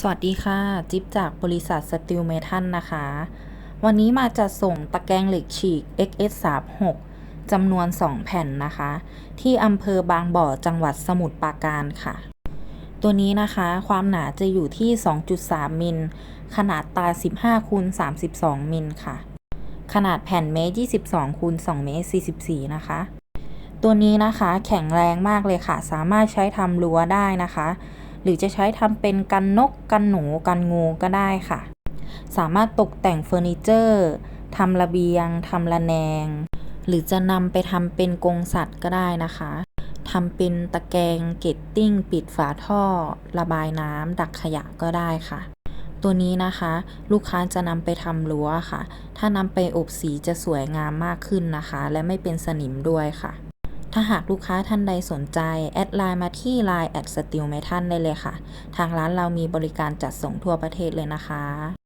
สวัสดีค่ะ จิ๊บจากบริษัทสติลเมทัลนะคะ วันนี้มาจัดส่งตะแกรงเหล็กฉีก XS36 จำนวน 2 แผ่นนะคะ ที่อำเภอบางบ่อจังหวัดสมุทรปราการค่ะ ตัวนี้นะคะความหนาจะอยู่ที่ 2.3 มิล ขนาดตา 15คูณ32 มิลค่ะ ขนาดแผ่นเมตร22คูณ2เมตร44 นะคะ ตัวนี้นะคะแข็งแรงมากเลยค่ะ สามารถใช้ทำรั้วได้นะคะ หรือจะใช้ทำเป็นกันนกกันหนูกันงูก็ได้ค่ะ สามารถตกแต่งเฟอร์นิเจอร์ทำระเบียงทำระแนง หรือจะนำไปทำเป็นกรงสัตว์ก็ได้นะคะทำเป็นตะแกรงเกตติ้ง ปิดฝาท่อ ระบายน้ำดักขยะก็ได้ค่ะ ตัวนี้นะคะ ลูกค้าจะนำไปทำรั้วค่ะ ถ้านำไปอบสีจะสวยงามมากขึ้นนะคะ และไม่เป็นสนิมด้วยค่ะ ถ้าหากลูกค้าท่านใดสนใจ แอดไลน์มาที่ Line แอดสติลเมทันได้เลยค่ะ ทางร้านเรามีบริการจัดส่งทั่วประเทศเลยนะคะ